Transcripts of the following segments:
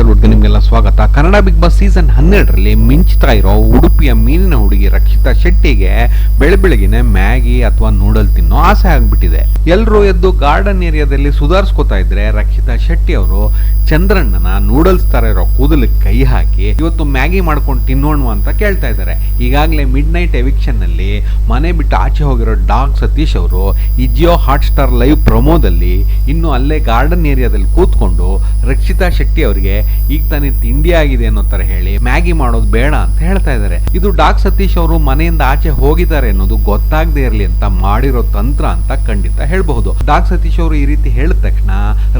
download ಸ್ವಾಗತ. Kannada big boss season ಹನ್ನೆರಡರಲ್ಲಿ ಮಿಂಚ್ತಾ ಇರೋ ಉಡುಪಿಯ ಮೀನಿನ ಹುಡುಗಿ ರಕ್ಷಿತಾ ಶೆಟ್ಟಿಗೆ ಬೆಳೆ ಬೆಳಗಿನ ಮ್ಯಾಗಿ ಅಥವಾ ನೂಡಲ್ ತಿನ್ನೋ ಆಸೆ ಆಗ್ಬಿಟ್ಟಿದೆ. ಎಲ್ಲರೂ ಎದ್ದು ಗಾರ್ಡನ್ ಏರಿಯಾದಲ್ಲಿ ಸುಧಾರಿಸ್ಕೋತಾ ಇದ್ರೆ ರಕ್ಷಿತಾ ಶೆಟ್ಟಿ ಅವರು ಚಂದ್ರಣ್ಣನ ನೂಡಲ್ಸ್ ತರ ಇರೋ ಕೂದಲಿಗೆ ಕೈ ಹಾಕಿ ಇವತ್ತು ಮ್ಯಾಗಿ ಮಾಡ್ಕೊಂಡು ತಿನ್ನೋಣ ಅಂತ ಕೇಳ್ತಾ ಇದ್ದಾರೆ. ಈಗಾಗಲೇ ಮಿಡ್ ನೈಟ್ ಎವಿಕ್ಷನ್ನಲ್ಲಿ ಮನೆ ಬಿಟ್ಟು ಆಚೆ ಹೋಗಿರೋ ಡಾಗ್ ಸತೀಶ್ ಅವರು ಇಜಿಯೋ ಜಿಯೋ ಹಾಟ್ ಸ್ಟಾರ್ ಲೈವ್ ಪ್ರಮೋದಲ್ಲಿ ಇನ್ನು ಅಲ್ಲೇ ಗಾರ್ಡನ್ ಏರಿಯಾದಲ್ಲಿ ಕೂತ್ಕೊಂಡು ರಕ್ಷಿತಾ ಶೆಟ್ಟಿ ಅವರಿಗೆ ಈಗ ತಾನೇ ತಿಂಡಿ ಆಗಿದೆ ಅನ್ನೋ ತರ ಹೇಳಿ ಮ್ಯಾಗಿ ಮಾಡೋದು ಬೇಡ ಅಂತ ಹೇಳ್ತಾ ಇದ್ದಾರೆ. ಇದು ಡಾಕ್ ಸತೀಶ್ ಅವರು ಮನೆಯಿಂದ ಆಚೆ ಹೋಗಿದ್ದಾರೆ ಅನ್ನೋದು ಗೊತ್ತಾಗದೇ ಇರಲಿ ಅಂತ ಮಾಡಿರೋ ತಂತ್ರ ಅಂತ ಖಂಡಿತ ಹೇಳಬಹುದು. ಡಾಕ್ ಸತೀಶ್ ಅವರು ಈ ರೀತಿ ಹೇಳಿದ ತಕ್ಷಣ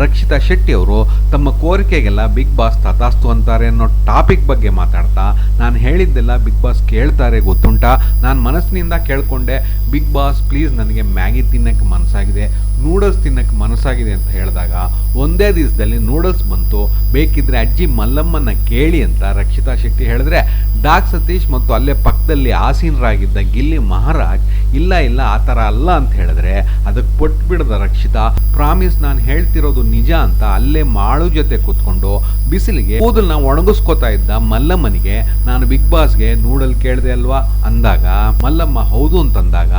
ರಕ್ಷಿತಾ ಶೆಟ್ಟಿ ಅವರು ತಮ್ಮ ಕೋರಿಕೆಗೆಲ್ಲ ಬಿಗ್ ಬಾಸ್ ತಥಾಸ್ತು ಅಂತಾರೆ ಅನ್ನೋ ಟಾಪಿಕ್ ಬಗ್ಗೆ ಮಾತಾಡ್ತಾ, ನಾನು ಹೇಳಿದ್ದೆಲ್ಲ ಬಿಗ್ ಬಾಸ್ ಕೇಳ್ತಾರೆ ಗೊತ್ತುಂಟಾ? ನಾನು ಮನಸ್ಸಿನಿಂದ ಕೇಳಿಕೊಂಡೆ, ಬಿಗ್ ಬಾಸ್ ಪ್ಲೀಸ್ ನನಗೆ ಮ್ಯಾಗಿ ತಿನ್ನಕ್ಕೆ ಮನಸ್ಸಾಗಿದೆ, ನೂಡಲ್ಸ್ ತಿನ್ನಕ್ಕೆ ಮನಸ್ಸಾಗಿದೆ ಅಂತ ಹೇಳಿದಾಗ, ಒಂದೇ ದಿವಸದಲ್ಲಿ ನೂಡಲ್ಸ್ ಬಂತು, ಬೇಕಿದ್ರೆ ಅಜ್ಜಿ ಮಲ್ಲಮ್ಮನ ಕೇಳಿ ಅಂತ ರಕ್ಷಿತಾ ಶೆಟ್ಟಿ ಹೇಳಿದ್ರೆ, ಡಾಕ್ ಸತೀಶ್ ಮತ್ತು ಅಲ್ಲೇ ಪಕ್ಕದಲ್ಲಿ ಆಸೀನರಾಗಿದ್ದ ಗಿಲ್ಲಿ ಮಹಾರಾಜ್, ಇಲ್ಲ ಇಲ್ಲ, ಆ ಥರ ಅಲ್ಲ ಅಂತ ಹೇಳಿದ್ರೆ ಪೊಟ್ಟು ಬಿಡದ ರಕ್ಷಿತಾ. ಪ್ರಾಮಿಸ್ ನಾನು ಹೇಳ್ತಿರೋದು ನಿಜ ಅಂತ ಅಲ್ಲೇ ಮಾಳು ಜೊತೆ ಕೂತ್ಕೊಂಡು ಬಿಸಿಲಿಗೆ ಕೂದಲನ್ನ ಒಣಗಿಸ್ಕೋತಾ ಇದ್ದ ಮಲ್ಲಮ್ಮನಿಗೆ, ನಾನು ಬಿಗ್ ಬಾಸ್ಗೆ ನೂಡಲ್ ಕೇಳಿದೆ ಅಲ್ವಾ? ಅಂದಾಗ, ಮಲ್ಲಮ್ಮ ಹೌದು ಅಂತಂದಾಗ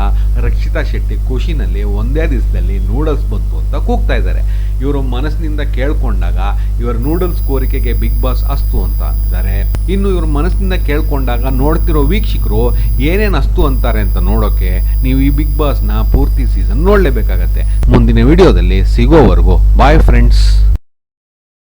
ರಕ್ಷಿತಾ ಶೆಟ್ಟಿ ಖುಷಿನಲ್ಲಿ ಒಂದೇ ದಿವಸದಲ್ಲಿ ನೂಡಲ್ಸ್ ಬಂತು ಅಂತ ಕೂಗ್ತಾ ಇದ್ದಾರೆ. ಇವರು ಮನಸ್ಸಿನಿಂದ ಕೇಳ್ಕೊಂಡಾಗ ಇವರ ನೂಡಲ್ಸ್ ಕೋರಿಕೆಗೆ ಬಿಗ್ ಬಾಸ್ ಅಸ್ತು ಅಂತ ಅಂತಿದ್ದಾರೆ. ಇನ್ನು ಇವರು ಮನಸ್ಸಿನಿಂದ ಕೇಳ್ಕೊಂಡಾಗ ನೋಡ್ತಿರೋ ವೀಕ್ಷಕರು ಏನೇನು ಅಸ್ತು ಅಂತಾರೆ ಅಂತ ನೋಡೋಕೆ ನೀವು ಈ ಬಿಗ್ ಬಾಸ್ನ ಪೂರ್ತಿ ಸೀಸನ್ ನೋಡಲೇಬೇಕಾಗತ್ತೆ. ಮುಂದಿನ ವಿಡಿಯೋದಲ್ಲಿ ಸಿಗೋವರೆಗೂ. Bye friends